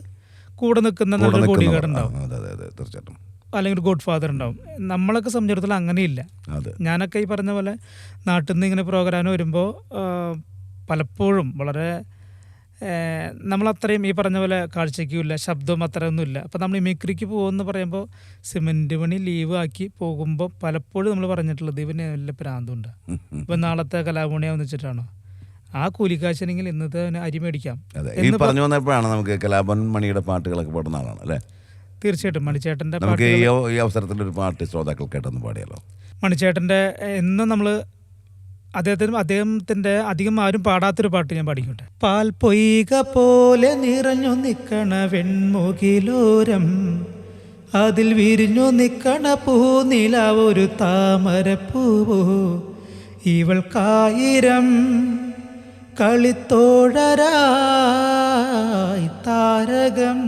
A: കൂടെ നിൽക്കുന്ന നല്ലൊരു
B: അതെ അതെ അതെ തീർച്ചയായിട്ടും.
A: അല്ലെങ്കിൽ ഗോഡ് ഫാദർ ഉണ്ടാവും. നമ്മളൊക്കെ സംബന്ധിച്ചിടത്തോളം അങ്ങനെയില്ല. ഞാനൊക്കെ ഈ പറഞ്ഞ പോലെ നാട്ടിൽ നിന്ന് ഇങ്ങനെ പ്രോഗ്രാം വരുമ്പോൾ പലപ്പോഴും വളരെ നമ്മൾ നമ്മളത്രയും ഈ പറഞ്ഞ പോലെ കാഴ്ചയ്ക്കുമില്ല ശബ്ദവും അത്രയൊന്നുമില്ല. അപ്പോൾ നമ്മൾ മിമിക്രിക്ക് പോകുമെന്ന് പറയുമ്പോൾ സിമെന്റ് പണി ലീവ് ആക്കി പോകുമ്പോൾ പലപ്പോഴും നമ്മൾ പറഞ്ഞിട്ടുള്ളത് ഇവന് നല്ല പ്രാന്തമുണ്ട് ഇപ്പം നാളത്തെ കലാപണിയാന്ന് വെച്ചിട്ടാണോ? ആ കൂലിക്കാശനെങ്കിൽ ഇന്നത്തെ അരി മേടിക്കാം.
B: അതെ. ഈ പറഞ്ഞു വന്നപ്പോഴാണ് നമുക്ക് കലാപൻ മണിയുടെ പാട്ടുകളൊക്കെ പാടുന്ന ആളാണ് അല്ലേ?
A: തീർച്ചയായിട്ടും മണിച്ചേട്ടന്റെ
B: നമുക്ക് ഈ ഈ അവസരത്തിൽ ഒരു പാട്ട് ശ്രോതാക്കൾ ശ്രോതാക്കൾക്കായിട്ടൊന്ന് പാടിയാലോ?
A: മണിച്ചേട്ടന്റെ എന്നും നമ്മൾ അദ്ദേഹത്തിന് അദ്ദേഹത്തിന്റെ അധികം ആരും പാടാത്തൊരു പാട്ട് ഞാൻ പാടിക്കോട്ടെ. പാൽ പൊയ്ക പോലെ നിറഞ്ഞു നിൽക്കണ വെൺമുകിലോരം അതിൽ വിരിഞ്ഞു നിക്കണ പൂനില ഒരു താമരപ്പൂവോ ഇവൾക്കായിരം കളിത്തോഴരായി താരകം.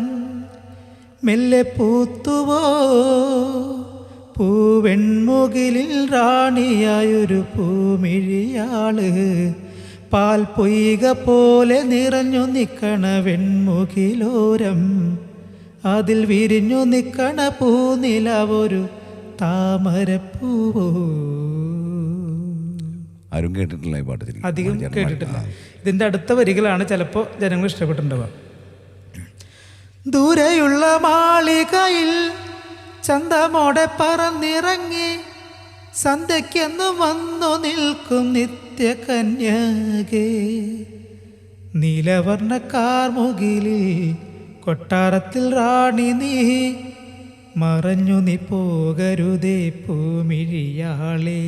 A: മെല്ലെ പൂത്തുവോ? പൂവെൺമുകിലിൽ റാണിയായൊരു പൂമിഴിയാൾ. പാൽ പൊയ്ക പോലെ നിറഞ്ഞു നിൽക്കണ വെൺമുകിലോരം. അതിൽ വിരിഞ്ഞു നിൽക്കണ പൂനിലവൊരു താമരപ്പൂവോ?
B: ആരും കേട്ടിട്ടില്ല ഈ
A: അധികം കേട്ടിട്ടില്ല. ഇതിന്റെ അടുത്ത വരികളാണ് ചിലപ്പോൾ ജനങ്ങൾ ഇഷ്ടപ്പെട്ടിട്ടുണ്ടാവുക. ദൂരെയുള്ള മാളികയിൽ ചന്തമോടെ പറന്നിറങ്ങി സന്ധ്യയ്ക്കെന്ന് വന്നു നിൽക്കും നിത്യകന്യകേ. നീലവർണ മുകിലി കൊട്ടാരത്തിൽ റാണി നീ മറഞ്ഞു നീ പോകരുതേ പൂമിഴിയാളേ.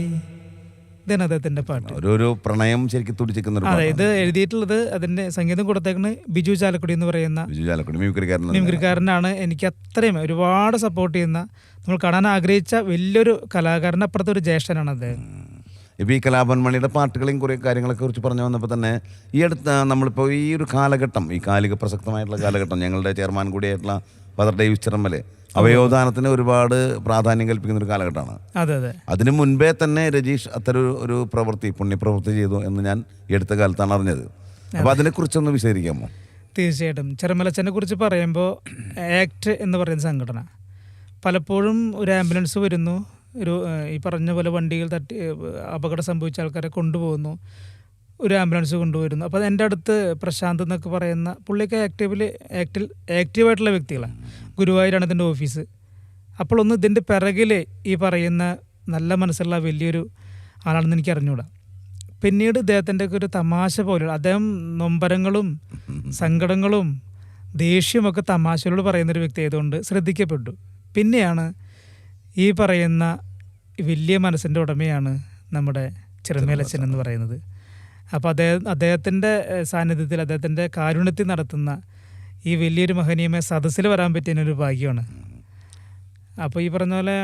A: ഇതാണ് അദ്ദേഹത്തിന്റെ പാട്ട്.
B: ഒരു ഒരു പ്രണയം ശരിക്കും തുടിച്ചിരിക്കുന്ന
A: അതെ. ഇത് എഴുതിയിട്ടുള്ളത് അതിന്റെ സംഗീതം കൊടുത്തേക്കുന്നത് ബിജു ചാലക്കുടി എന്ന് പറയുന്ന
B: ബിജു ചാലക്കുടി മിമിക്രിക്കാരൻ
A: മിമിക്രിക്കാരനാണ് എനിക്ക് അത്രയും ഒരുപാട് സപ്പോർട്ട് ചെയ്യുന്ന നമ്മൾ കാണാൻ ആഗ്രഹിച്ച വലിയൊരു കലാകാരൻ അപ്പുറത്തെ ഒരു ജ്യേഷ്ഠനാണ് അദ്ദേഹം.
B: ഇപ്പോൾ ഈ കലാഭവൻ മണിയുടെ പാട്ടുകളെയും കുറേ കാര്യങ്ങളൊക്കെ കുറിച്ച് പറഞ്ഞു വന്നപ്പോൾ തന്നെ ഈ അടുത്ത് നമ്മളിപ്പോൾ ഈ ഒരു കാലഘട്ടം ഈ കാലിക പ്രസക്തമായിട്ടുള്ള കാലഘട്ടം ഞങ്ങളുടെ ചെയർമാൻ കൂടിയായിട്ടുള്ള ഫാദർ ഡേവിസ് ചിറമ്മൽ അവയോദാനത്തിന് ഒരുപാട് പ്രാധാന്യം കൽപ്പിക്കുന്ന ഒരു കാലഘട്ടമാണ്.
A: അതെ അതെ.
B: അതിനു മുൻപേ തന്നെ രജീഷ് അത്തരം ഒരു പ്രവൃത്തി പുണ്യപ്രവൃത്തി ചെയ്തു എന്ന് ഞാൻ ഈ അടുത്ത കാലത്താണ് അറിഞ്ഞത്. അപ്പോൾ അതിനെക്കുറിച്ചൊന്ന് വിശദീകരിക്കാമോ?
A: തീർച്ചയായിട്ടും. ചെറുമലച്ചനെ കുറിച്ച് പറയുമ്പോൾ ആക്ട് എന്ന് പറയുന്ന സംഘടന. പലപ്പോഴും ഒരു ആംബുലൻസ് വരുന്നു. ഒരു ഈ പറഞ്ഞ പോലെ വണ്ടികൾ തട്ടി അപകടം സംഭവിച്ച ആൾക്കാരെ കൊണ്ടുപോകുന്നു. ഒരു ആംബുലൻസ് കൊണ്ടുവരുന്നു. അപ്പോൾ എന്റെ അടുത്ത് പ്രശാന്ത് എന്നൊക്കെ പറയുന്ന പുള്ളിയൊക്കെ ആക്റ്റീവിൽ ആക്റ്റിൽ ആക്റ്റീവായിട്ടുള്ള വ്യക്തികളാണ്. ഗുരുവായൂരാണ് ഇതിന്റെ ഓഫീസ്. അപ്പോൾ ഒന്ന് ഇതിന്റെ പിറകിൽ ഈ പറയുന്ന നല്ല മനസ്സുള്ള വലിയൊരു ആളാണെന്ന് എനിക്ക് അറിഞ്ഞുകൂടാ പിന്നീട് ഇദ്ദേഹത്തിന്റെ ഒക്കെ ഒരു തമാശ പോലെ അദ്ദേഹം നൊമ്പരങ്ങളും സങ്കടങ്ങളും ദേഷ്യമൊക്കെ തമാശകളോട് പറയുന്ന ഒരു വ്യക്തി ആയതുകൊണ്ട് ശ്രദ്ധിക്കപ്പെട്ടു. പിന്നെയാണ് ഈ പറയുന്ന വലിയ മനസ്സിന്റെ ഉടമയാണ് നമ്മുടെ ചെറുമേലച്ചൻ എന്ന് പറയുന്നത്. അപ്പോൾ അദ്ദേഹം അദ്ദേഹത്തിന്റെ സാന്നിധ്യത്തിൽ അദ്ദേഹത്തിന്റെ കാരുണ്യത്തിൽ നടത്തുന്ന ഈ വലിയൊരു മഹനീയമായ സദസ്സിൽ വരാൻ പറ്റിയൊരു ഭാഗ്യമാണ്. അപ്പോൾ ഈ പറഞ്ഞ പോലെ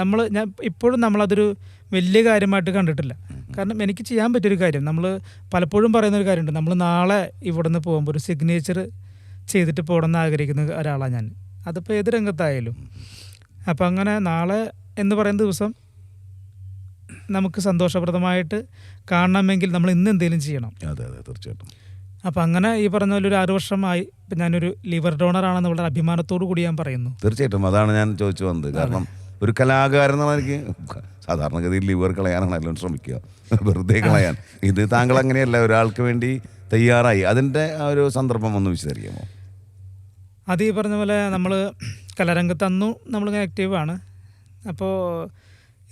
A: നമ്മൾ ഞാൻ ഇപ്പോഴും നമ്മളതൊരു വലിയ കാര്യമായിട്ട് കണ്ടിട്ടില്ല. കാരണം എനിക്ക് ചെയ്യാൻ പറ്റിയൊരു കാര്യം നമ്മൾ പലപ്പോഴും പറയുന്ന ഒരു കാര്യമുണ്ട് നമ്മൾ നാളെ ഇവിടെ നിന്ന് പോകുമ്പോൾ ഒരു സിഗ്നേച്ചർ ചെയ്തിട്ട് പോകണമെന്ന് ആഗ്രഹിക്കുന്ന ഒരാളാണ് ഞാൻ അതിപ്പോൾ ഏത് രംഗത്തായാലും. അപ്പോൾ അങ്ങനെ നാളെ എന്ന് പറയുന്ന ദിവസം നമുക്ക് സന്തോഷപ്രദമായിട്ട് കാണണമെങ്കിൽ നമ്മൾ ഇന്ന് എന്തെങ്കിലും ചെയ്യണം.
B: അതെ അതെ തീർച്ചയായിട്ടും.
A: അപ്പം അങ്ങനെ ഈ പറഞ്ഞ പോലെ ഒരു ആറു വർഷമായി ഇപ്പം ഞാനൊരു ലിവർ ഡോണർ ആണെന്ന് വളരെ അഭിമാനത്തോടു കൂടി ഞാൻ പറയുന്നു.
B: തീർച്ചയായിട്ടും അതാണ് ഞാൻ ചോദിച്ചു വന്നത്. കാരണം ഒരു കലാകാരൻ എന്നുള്ള എനിക്ക് സാധാരണഗതിയിൽ ലിവർ കളയാനാണ് എല്ലാം ശ്രമിക്കുക. വെറുതെ കളയാൻ. ഇത് താങ്കൾ അങ്ങനെയല്ല ഒരാൾക്ക് വേണ്ടി തയ്യാറായി. അതിന്റെ ആ ഒരു സന്ദർഭം ഒന്ന് വിശദീകരിക്കാമോ?
A: അത് ഈ പറഞ്ഞ പോലെ നമ്മൾ കലാരംഗത്ത് അന്നും നമ്മളിങ്ങനെ ആക്റ്റീവാണ് അപ്പോൾ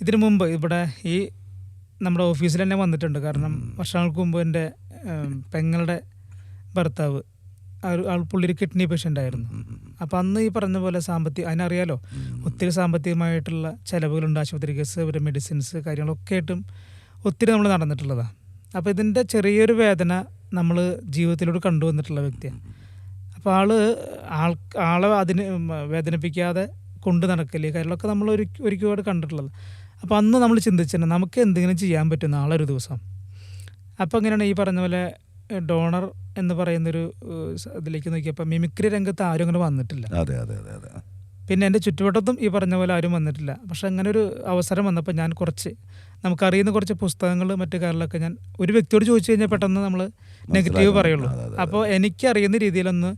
A: ഇതിനു മുമ്പ് ഇവിടെ ഈ നമ്മുടെ ഓഫീസിൽ തന്നെ വന്നിട്ടുണ്ട്. കാരണം വർഷങ്ങൾക്ക് മുമ്പ് എന്റെ പെങ്ങളുടെ ഭർത്താവ് ആ ഒരു ആൾ പുള്ളിയൊരു കിഡ്നി പേഷ്യന്റ് ആയിരുന്നു. അപ്പം അന്ന് ഈ പറഞ്ഞ പോലെ സാമ്പത്തിക അതിനറിയാലോ? ഒത്തിരി സാമ്പത്തികമായിട്ടുള്ള ചിലവുകളുണ്ട്. ആശുപത്രി കേസ് ഒരു മെഡിസിൻസ് കാര്യങ്ങളൊക്കെ ആയിട്ടും ഒത്തിരി നമ്മൾ നടന്നിട്ടുള്ളതാണ് അപ്പോൾ ഇതിന്റെ ചെറിയൊരു വേദന നമ്മൾ ജീവിതത്തിലൂടെ കണ്ടുവന്നിട്ടുള്ള വ്യക്തിയാണ് അപ്പോൾ ആൾ ആൾ ആളെ അതിന് വേദനിപ്പിക്കാതെ കൊണ്ടു നടക്കൽ കാര്യങ്ങളൊക്കെ നമ്മൾ ഒരു ഒരുപാട് കണ്ടിട്ടുള്ളത്. അപ്പോൾ അന്ന് നമ്മൾ ചിന്തിച്ചിട്ടുണ്ട് നമുക്ക് എന്തെങ്കിലും ചെയ്യാൻ പറ്റും നാളെ ഒരു ദിവസം. അപ്പോൾ എങ്ങനെയാണ് ഈ പറഞ്ഞ പോലെ ഡോണർ എന്ന് പറയുന്നൊരു ഇതിലേക്ക് നോക്കിയപ്പോൾ മിമിക്രി രംഗത്ത് ആരും അങ്ങനെ വന്നിട്ടില്ല.
B: അതെ അതെ അതെ അതെ.
A: പിന്നെ എന്റെ ചുറ്റുവട്ടത്തും ഈ പറഞ്ഞ പോലെ ആരും വന്നിട്ടില്ല. പക്ഷെ അങ്ങനെ ഒരു അവസരം വന്നപ്പോൾ ഞാൻ കുറച്ച് നമുക്കറിയുന്ന കുറച്ച് പുസ്തകങ്ങൾ മറ്റു കാര്യങ്ങളൊക്കെ ഞാൻ ഒരു വ്യക്തിയോട് ചോദിച്ചു കഴിഞ്ഞാൽ പെട്ടെന്ന് നമ്മൾ നെഗറ്റീവ് പറയുള്ളൂ. അപ്പോൾ എനിക്കറിയുന്ന രീതിയിലൊന്ന്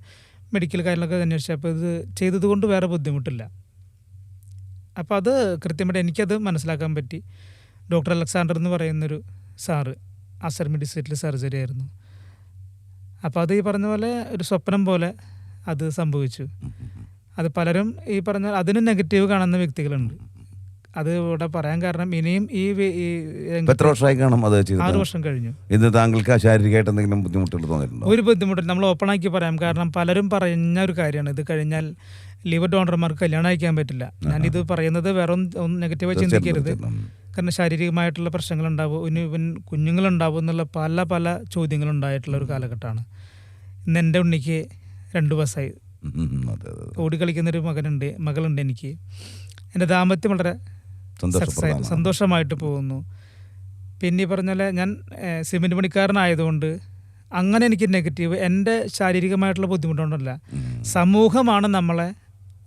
A: മെഡിക്കൽ കാര്യങ്ങളൊക്കെ അന്വേഷിച്ചപ്പോൾ ഇത് ചെയ്തത് കൊണ്ട് വേറെ ബുദ്ധിമുട്ടില്ല. അപ്പോൾ അത് കൃത്യമായിട്ട് എനിക്കത് മനസ്സിലാക്കാൻ പറ്റി. ഡോക്ടർ അലക്സാണ്ടർ എന്ന് പറയുന്നൊരു സാറ് അസർ മെഡിസിറ്റിൽ സർജറി ആയിരുന്നു. അപ്പോൾ അത് ഈ പറഞ്ഞ പോലെ ഒരു സ്വപ്നം പോലെ അത് സംഭവിച്ചു. അത് പലരും ഈ പറഞ്ഞ അതിന് നെഗറ്റീവ് കാണുന്ന വ്യക്തികളുണ്ട്. അത് ഇവിടെ പറയാൻ കാരണം ഇനിയും ഈ
B: എത്ര വർഷമായി കാണും അത്
A: ആറ് വർഷം കഴിഞ്ഞു.
B: ഇത് താങ്കൾക്ക് ശാരീരികമായിട്ട് എന്തെങ്കിലും ബുദ്ധിമുട്ടുകൾ തോന്നിയിട്ടുണ്ടോ?
A: ഒരു ബുദ്ധിമുട്ടില്ല നമ്മൾ ഓപ്പൺ ആക്കി പറയാം. കാരണം പലരും പറഞ്ഞ ഒരു കാര്യമാണ്. ഇത് കഴിഞ്ഞാൽ ലിവർ ഡോണർമാർക്ക് കല്യാണം അയക്കാൻ പറ്റില്ല. ഞാനിത് പറയുന്നത് വേറെ ഒന്നും നെഗറ്റീവായി ചിന്തിക്കരുത്. കാരണം ശാരീരികമായിട്ടുള്ള പ്രശ്നങ്ങളുണ്ടാവും. ഇനി ഇവൻ കുഞ്ഞുങ്ങളുണ്ടാവും എന്നുള്ള പല പല ചോദ്യങ്ങളുണ്ടായിട്ടുള്ള ഒരു കാലഘട്ടമാണ്. ഇന്ന് എന്റെ ഉണ്ണിക്ക് രണ്ട് ബസ്സായി
B: ഓടി
A: കളിക്കുന്നൊരു മകനുണ്ട് മകളുണ്ട് എനിക്ക്. എന്റെ ദാമ്പത്യം വളരെ സന്തോഷമായിട്ട് പോകുന്നു. പിന്നെ ഈ പറഞ്ഞ പോലെ ഞാൻ സിമെന്റ് സിമെന്റ് പണിക്കാരനായതുകൊണ്ട് അങ്ങനെ എനിക്ക് നെഗറ്റീവ് എന്റെ ശാരീരികമായിട്ടുള്ള
B: ബുദ്ധിമുട്ടുണ്ടല്ല.
A: സമൂഹമാണ് നമ്മളെ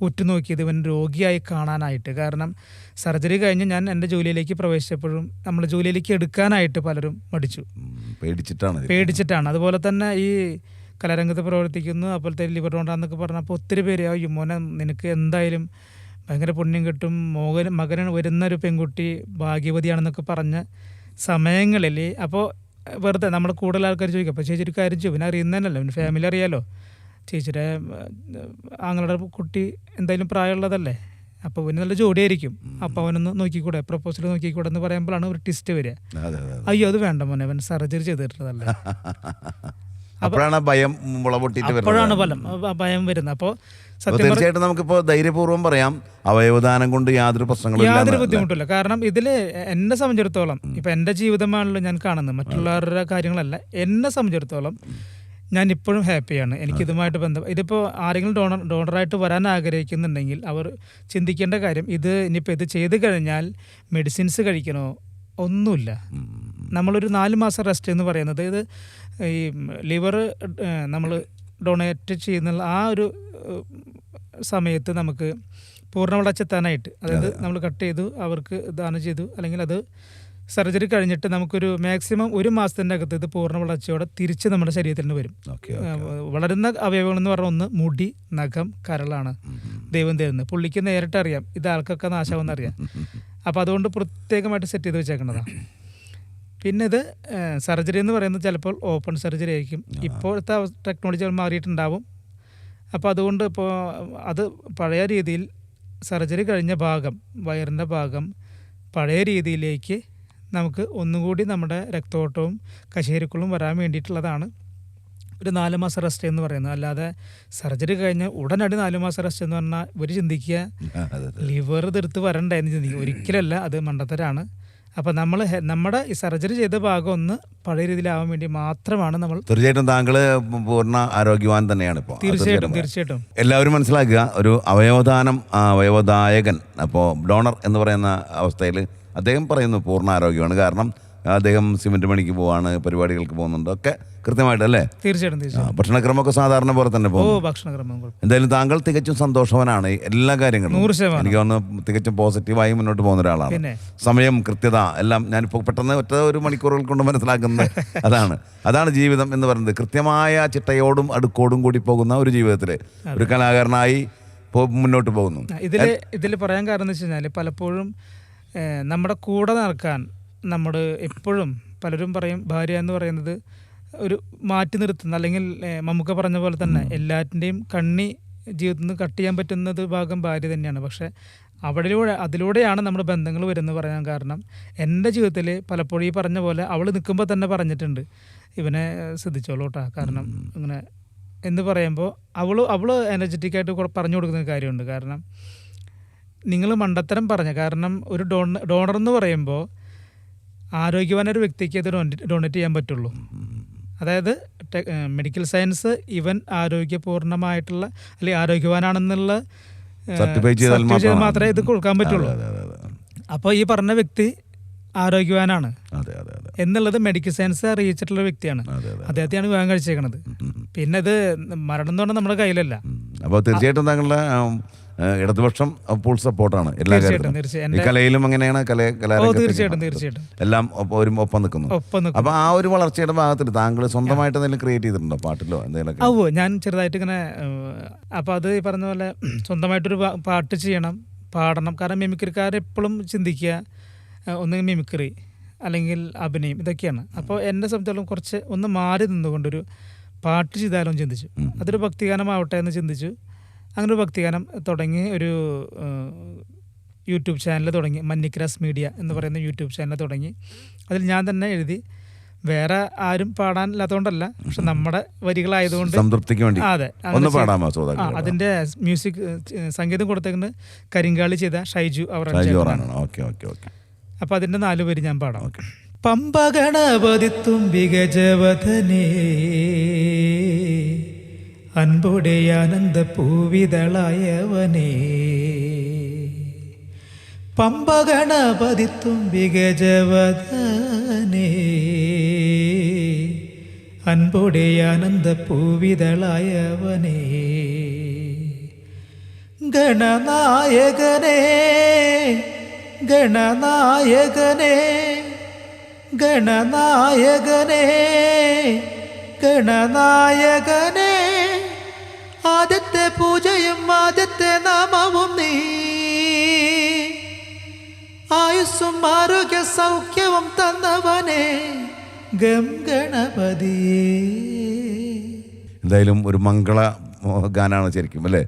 A: ഉറ്റുനോക്കിയത് ഇവൻ രോഗിയായി കാണാനായിട്ട്. കാരണം സർജറി കഴിഞ്ഞ് ഞാൻ എന്റെ ജോലിയിലേക്ക് പ്രവേശിച്ചപ്പോഴും നമ്മൾ ജോലിയിലേക്ക് എടുക്കാനായിട്ട് പലരും മടിച്ചു.
B: പേടിച്ചിട്ടാണ്.
A: പേടിച്ചിട്ടാണ്. അതുപോലെ തന്നെ ഈ കലാരംഗത്ത് പ്രവർത്തിക്കുന്നു അതുപോലത്തെ ലിവർ കൊണ്ടാന്നൊക്കെ പറഞ്ഞപ്പോൾ ഒത്തിരി പേര് അയ്യോ മോനെ നിനക്ക് എന്തായാലും ഭയങ്കര പുണ്യം കിട്ടും. മോകൻ മകന് വരുന്ന ഒരു പെൺകുട്ടി ഭാഗ്യവതിയാണെന്നൊക്കെ പറഞ്ഞ സമയങ്ങളിൽ. അപ്പോൾ വെറുതെ നമ്മൾ കൂടുതൽ ആൾക്കാർ ചോദിക്കും അപ്പോൾ ചേച്ചി ഒരു കാര്യം ചെയ്യും. പിന്നെ അറിയുന്നതന്നല്ലോ? പിന്നെ ഫാമിലി അറിയാലോ? ചേച്ചിയുടെ ആങ്ങളുടെ കുട്ടി എന്തായാലും പ്രായമുള്ളതല്ലേ? അപ്പോൾ പിന്നെ നല്ല ജോഡിയായിരിക്കും. അപ്പോൾ അവനൊന്ന് നോക്കിക്കൂടെ? പ്രപ്പോസൽ നോക്കിക്കൂടെ എന്ന് പറയുമ്പോഴാണ് ഒരു ടിസ്റ്റ് വരിക. അയ്യോ അത് വേണ്ട മോനെ. അവൻ സർജറി ചെയ്തിട്ടുള്ളതല്ല?
B: അപ്പോഴാണ് ഭയം മുളപൊട്ടിട്ട്
A: അപ്പോഴാണ് ഫലം ഭയം വരുന്നത്. അപ്പോൾ
B: തീർച്ചയായിട്ടും നമുക്കിപ്പോൾ ധൈര്യപൂർവം പറയാം അവയവദാനം കൊണ്ട് യാതൊരു പ്രശ്നങ്ങളും
A: യാതൊരു ബുദ്ധിമുട്ടില്ല കാരണം ഇതിൽ എന്നെ സംബന്ധിച്ചിടത്തോളം ഇപ്പം എന്റെ ജീവിതമാണല്ലോ ഞാൻ കാണുന്നത് മറ്റുള്ളവരുടെ കാര്യങ്ങളല്ല എന്നെ സംബന്ധിച്ചിടത്തോളം ഞാൻ ഇപ്പോഴും ഹാപ്പിയാണ്. എനിക്ക് ഇതുമായിട്ട് ബന്ധം ഇതിപ്പോൾ ആരെങ്കിലും ഡോണർ ഡോണറായിട്ട് വരാൻ ആഗ്രഹിക്കുന്നുണ്ടെങ്കിൽ അവർ ചിന്തിക്കേണ്ട കാര്യം ഇത് ഇനിയിപ്പോൾ ഇത് ചെയ്ത് കഴിഞ്ഞാൽ മെഡിസിൻസ് കഴിക്കണോ? ഒന്നുമില്ല. നമ്മളൊരു നാല് മാസം റെസ്റ്റ് എന്ന് പറയുന്നത് ഇത് ഈ ലിവർ നമ്മൾ ഡൊണേറ്റ് ചെയ്യുന്ന ആ ഒരു സമയത്ത് നമുക്ക് പൂർണ വളച്ചെത്താനായിട്ട് അതായത് നമ്മൾ കട്ട് ചെയ്തു അവർക്ക് ദാനം ചെയ്തു അല്ലെങ്കിൽ അത് സർജറി കഴിഞ്ഞിട്ട് നമുക്കൊരു മാക്സിമം ഒരു മാസത്തിന്റെ അകത്ത് ഇത് പൂർണ വളർച്ചയോടെ തിരിച്ച് നമ്മുടെ ശരീരത്തിന് വരും. വളരുന്ന അവയവങ്ങൾ എന്ന് പറഞ്ഞാൽ ഒന്ന് മുടി നഖം കരളാണ്. ദൈവം തരുന്നത് പുള്ളിക്ക് നേരിട്ട് അറിയാം ഇത് ആൾക്കൊക്കെ നാശമെന്ന് അറിയാം അപ്പോൾ അതുകൊണ്ട് പ്രത്യേകമായിട്ട് സെറ്റ് ചെയ്ത് വെച്ചേക്കുന്നതാണ്. പിന്നെ ഇത് സർജറി എന്ന് പറയുന്നത് ചിലപ്പോൾ ഓപ്പൺ സർജറി ആയിരിക്കും. ഇപ്പോഴത്തെ ടെക്നോളജി മാറിയിട്ടുണ്ടാവും. അപ്പോൾ അതുകൊണ്ട് ഇപ്പോൾ അത് പഴയ രീതിയിൽ സർജറി കഴിഞ്ഞ ഭാഗം വയറിന്റെ ഭാഗം പഴയ രീതിയിലേക്ക് നമുക്ക് ഒന്നുകൂടി നമ്മുടെ രക്തോട്ടവും കശേരുക്കളും വരാൻ വേണ്ടിയിട്ടുള്ളതാണ്. ഒരു നാല് മാസം റെസ്റ്റ് എന്ന് പറയുന്നത്. അല്ലാതെ സർജറി കഴിഞ്ഞ് ഉടനടി നാല് മാസം റെസ്റ്റ് എന്ന് പറഞ്ഞാൽ ഇവർ ചിന്തിക്കുക ലിവർ തീർത്ത് വരണ്ടേ എന്ന് ചിന്തിക്കും ഒരിക്കലല്ല അത് മണ്ടത്തരാണ്. അപ്പോൾ നമ്മൾ നമ്മുടെ ഈ സർജറി ചെയ്ത ഭാഗം ഒന്ന് പഴയ രീതിയിലാവാൻ വേണ്ടി മാത്രമാണ് നമ്മൾ
B: തീർച്ചയായിട്ടും താങ്കൾ പൂർണ ആരോഗ്യവാൻ തന്നെയാണ് ഇപ്പോൾ
A: തീർച്ചയായിട്ടും തീർച്ചയായിട്ടും.
B: എല്ലാവരും മനസ്സിലാക്കുക ഒരു അവയവദാനം അവയവദായകൻ അപ്പോൾ ഡോണർ എന്ന് പറയുന്ന അവസ്ഥയിൽ അദ്ദേഹം പറയുന്നു പൂർണ ആരോഗ്യമാണ് കാരണം അദ്ദേഹം സിമെന്റ് പണിക്ക് പോവാണ് പരിപാടികൾക്ക് പോകുന്നുണ്ട്. ഒക്കെ കൃത്യമായിട്ട് അല്ലേ
A: തീർച്ചയായിട്ടും തീർച്ചയായിട്ടും.
B: ഭക്ഷണക്രമമൊക്കെ സാധാരണ പോലെ തന്നെ
A: ഓ
B: പോകും
A: ഭക്ഷണക്രമം കുഴപ്പം
B: എന്തായാലും താങ്കൾ തികച്ചും സന്തോഷവാനാണ് എല്ലാ കാര്യങ്ങളും.
A: നൂറ് ശതമാനം.
B: എനിക്ക് തോന്നുന്നു തികച്ചും പോസിറ്റീവായി മുന്നോട്ട് പോകുന്ന ഒരാളാണ്.
A: പിന്നെ?
B: സമയം കൃത്യത എല്ലാം ഞാനിപ്പോൾ പെട്ടെന്ന് ഒറ്റ ഒരു മണിക്കൂറുകൾ കൊണ്ട് മനസ്സിലാക്കുന്നത് അതാണ്. അതാണ് ജീവിതം എന്ന് പറയുന്നത്. കൃത്യമായ ചിട്ടയോടും അടുക്കോടും കൂടി പോകുന്ന ഒരു ജീവിതത്തിൽ ഒരു കലാകാരനായി പോ- മുന്നോട്ട് പോകുന്നു.
A: ഇതിൽ ഇതിൽ പറയാൻ കാരണം എന്ന് വെച്ച് കഴിഞ്ഞാൽ പലപ്പോഴും ഏഹ്, നമ്മുടെ കൂടെ നടക്കാൻ നമ്മുടെ എപ്പോഴും പലരും പറയും ഭാര്യ എന്ന് പറയുന്നത് ഒരു മാറ്റി നിർത്തുന്ന അല്ലെങ്കിൽ മമ്മൂക്ക പറഞ്ഞ പോലെ തന്നെ എല്ലാറ്റിന്റെയും കണ്ണി ജീവിതത്തിൽ നിന്ന് കട്ട് ചെയ്യാൻ പറ്റുന്നത് ഭാഗം ഭാര്യ തന്നെയാണ്. പക്ഷേ അവിടെലൂടെ അതിലൂടെയാണ് നമ്മുടെ ബന്ധങ്ങൾ വരുന്നത് പറയാൻ കാരണം എന്റെ ജീവിതത്തിൽ പലപ്പോഴും ഈ പറഞ്ഞ പോലെ അവൾ നിൽക്കുമ്പോൾ തന്നെ പറഞ്ഞിട്ടുണ്ട് ഇവനെ ശ്രദ്ധിച്ചോളൂ കേട്ടോ കാരണം ഇങ്ങനെ എന്ന് പറയുമ്പോൾ അവൾ അവൾ എനർജറ്റിക്കായിട്ട് പറഞ്ഞു കൊടുക്കുന്ന കാര്യമുണ്ട്. കാരണം നിങ്ങൾ മണ്ടത്തരം പറഞ്ഞ കാരണം ഒരു ഡോണ ഡോണർ എന്ന് പറയുമ്പോൾ ആരോഗ്യവാനൊരു വ്യക്തിക്ക് അത് ഡൊണേറ്റ് ചെയ്യാൻ പറ്റുള്ളൂ. അതായത് മെഡിക്കൽ സയൻസ് ഇവൻ ആരോഗ്യപൂർണമായിട്ടുള്ള അല്ലെങ്കിൽ ആരോഗ്യവാനാണെന്നുള്ള
B: സർട്ടിഫൈ ചെയ്താൽ.
A: മാത്രമേ ഇത് കൊടുക്കാൻ പറ്റുള്ളൂ. അപ്പോൾ ഈ പറഞ്ഞ വ്യക്തി ആരോഗ്യവാനാണ്. എന്നുള്ളത് മെഡിക്കൽ സയൻസ് അറിയിച്ചിട്ടുള്ള വ്യക്തിയാണ്. അദ്ദേഹത്തെയാണ് വിവാഹം കഴിച്ചേക്കണത്. പിന്നെ ഇത് മരണം എന്ന് പറഞ്ഞാൽ നമ്മുടെ കയ്യിലല്ല.
B: അപ്പോൾ തീർച്ചയായിട്ടും താങ്കളുടെ ഇടതുപക്ഷം അപ്പോൾ സപ്പോർട്ടാണ് എല്ലാ കാര്യത്തിലും. ഈ കലയിലും അങ്ങനെയാണ് കല
A: തീർച്ചയായിട്ടും തീർച്ചയായിട്ടും.
B: എല്ലാം ഒപ്പം ഒപ്പം നിൽക്കുന്നു. അപ്പൊ ആ ഒരു വളർച്ചയുടെ ഭാഗത്തിൽ താങ്കൾ സ്വന്തമായിട്ട് എന്തെങ്കിലും ക്രിയേറ്റ് ചെയ്തിട്ടുണ്ടോ? പാട്ടിലോ എന്തെങ്കിലും
A: ഓ ഞാൻ ചെറുതായിട്ട് ഇങ്ങനെ അപ്പൊ അത് ഈ പറഞ്ഞ പോലെ സ്വന്തമായിട്ടൊരു പാട്ട് ചെയ്യണം പാടണം. കാരണം മിമിക്രിക്കാർ എപ്പോഴും ചിന്തിക്കുക ഒന്ന് മിമിക്രി അല്ലെങ്കിൽ അഭിനയം ഇതൊക്കെയാണ്. അപ്പോൾ എന്നെ സംബന്ധിച്ചിടത്തോളം കുറച്ച് ഒന്ന് മാറി നിന്നുകൊണ്ടൊരു പാട്ട് ചെയ്താലും ചിന്തിച്ചു. അതൊരു ഭക്തിഗാനമാവട്ടെ എന്ന് ചിന്തിച്ചു. അങ്ങനെ ഒരു ഭക്തിഗാനം തുടങ്ങി ഒരു യൂട്യൂബ് ചാനൽ തുടങ്ങി. മന്നിക്രാസ് മീഡിയ എന്ന് പറയുന്ന യൂട്യൂബ് ചാനൽ തുടങ്ങി. അതിൽ ഞാൻ തന്നെ എഴുതി. വേറെ ആരും പാടാനില്ലാത്തതുകൊണ്ടല്ല പക്ഷെ നമ്മുടെ വരികളായതുകൊണ്ട്
B: സംതൃപ്തിക്ക് വേണ്ടി.
A: അതെ
B: ഒന്ന് പാടാമോ
A: അതിന്റെ മ്യൂസിക് സംഗീതം കൊടുത്തേക്കുന്നത് കരിങ്കാളി ചെയ്ത ഷൈജു അവർ അപ്പൊ അതിന്റെ നാല് പേര് ഞാൻ പാടാം. പമ്പ ഗണപതി തുമ്പികജവധനേ അൻപുടെ ആനന്ദ പൂവിതളായവനേ പമ്പ ഗണപതി തുമ്പികജവധനേ അൻപുടെ ആനന്ദ പൂവിതളായവനേ ഗണനായകനേ ഗണനായകനേ ഗണനായകനേ ഗണനായകനേ. പൂജയും ആദ്യത്തെ നാമവും നീ. ആയുസ്സും ആരോഗ്യ സൗഖ്യവും തന്നവനെ ഗം ഗണപതി
B: എന്തായാലും ഒരു മംഗള ഗാനാണ് ശരിക്കും അല്ലേ?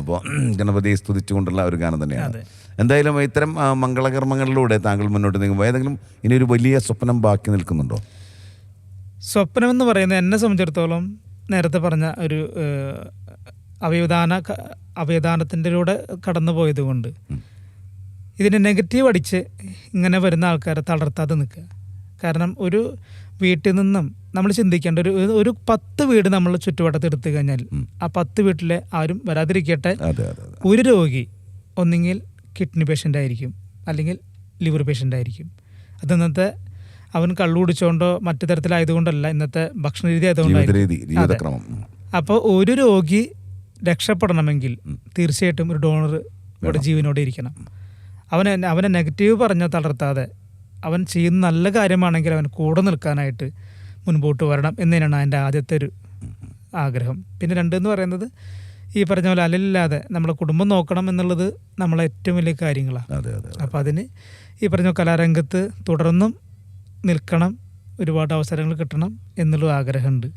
B: അപ്പോൾ ഗണപതിയെ സ്തുതിച്ചുകൊണ്ടുള്ള ഒരു ഗാനം തന്നെയാണ്. എന്തായാലും ഇത്തരം മംഗളകർമ്മങ്ങളിലൂടെ താങ്കൾ മുന്നോട്ട് നീങ്ങുമ്പോൾ ഏതെങ്കിലും ഇനി ഒരു വലിയ സ്വപ്നം ബാക്കി നിൽക്കുന്നുണ്ടോ?
A: സ്വപ്നം എന്ന് പറയുന്നത് എന്നെ സംബന്ധിച്ചിടത്തോളം നേരത്തെ പറഞ്ഞ ഒരു അവയവദാന അവയദാനത്തിന്റെ കടന്നു പോയത് കൊണ്ട് ഇതിന് നെഗറ്റീവ് അടിച്ച് ഇങ്ങനെ വരുന്ന ആൾക്കാരെ തളർത്താതെ നിൽക്കുക. കാരണം ഒരു വീട്ടിൽ നിന്നും നമ്മൾ ചിന്തിക്കേണ്ട ഒരു ഒരു പത്ത് വീട് നമ്മൾ ചുറ്റുവട്ടത്ത് എടുത്തു കഴിഞ്ഞാൽ ആ പത്ത് വീട്ടിലെ ആരും വരാതിരിക്കട്ടെ. ഒരു രോഗി ഒന്നുകിൽ കിഡ്നി പേഷ്യന്റ് ആയിരിക്കും അല്ലെങ്കിൽ ലിവർ പേഷ്യന്റ് ആയിരിക്കും. അത് ഇന്നത്തെ അവൻ കള്ളു കുടിച്ചുകൊണ്ടോ മറ്റു തരത്തിലായതുകൊണ്ടല്ല ഇന്നത്തെ ഭക്ഷണ രീതി ആയതുകൊണ്ടായിരിക്കും. അപ്പോൾ ഒരു രോഗി രക്ഷപ്പെടണമെങ്കിൽ തീർച്ചയായിട്ടും ഒരു ഡോണർ ഇവിടെ ജീവനോടെ ഇരിക്കണം. അവനെ അവനെ നെഗറ്റീവ് പറഞ്ഞാൽ തളർത്താതെ അവൻ ചെയ്യുന്ന നല്ല കാര്യമാണെങ്കിൽ അവൻ കൂടെ നിൽക്കാനായിട്ട് മുൻപോട്ട് വരണം എന്നതിനാണ് എന്റെ ആദ്യത്തെ ഒരു ആഗ്രഹം. പിന്നെ രണ്ടെന്ന് പറയുന്നത് ഈ പറഞ്ഞ പോലെ അലലില്ലാതെ നമ്മളെ കുടുംബം നോക്കണം എന്നുള്ളത് നമ്മളെ ഏറ്റവും വലിയ കാര്യങ്ങളാണ്. അപ്പോൾ അതിന് ഈ പറഞ്ഞ കലാരംഗത്ത് തുടർന്നും നിൽക്കണം ഒരുപാട് അവസരങ്ങൾ കിട്ടണം എന്നുള്ള ആഗ്രഹമുണ്ട്.